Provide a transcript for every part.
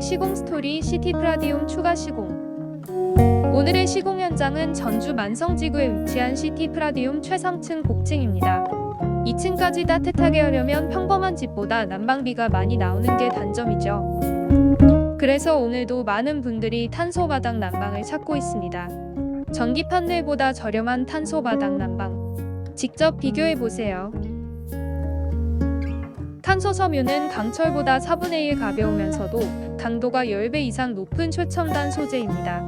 시공 스토리 시티 프라디움 추가 시공 오늘의 시공 현장은 전주 만성지구에 위치한 시티 프라디움 최상층 복층입니다. 2층까지 따뜻하게 하려면 평범한 집보다 난방비가 많이 나오는 게 단점이죠. 그래서 오늘도 많은 분들이 탄소 바닥 난방을 찾고 있습니다. 전기 판넬보다 저렴한 탄소 바닥 난방. 직접 비교해 보세요. 탄소 섬유는 강철보다 4분의 1 가벼우면서도 강도가 10배 이상 높은 최첨단 소재입니다.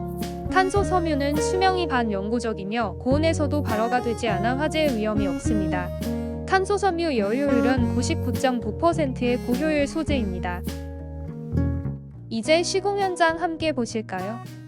탄소 섬유는 수명이 반영구적이며 고온에서도 발화가 되지 않아 화재의 위험이 없습니다. 탄소 섬유 여효율은 99.9%의 고효율 소재입니다. 이제 시공 현장 함께 보실까요?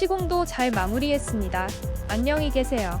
시공도 잘 마무리했습니다. 안녕히 계세요.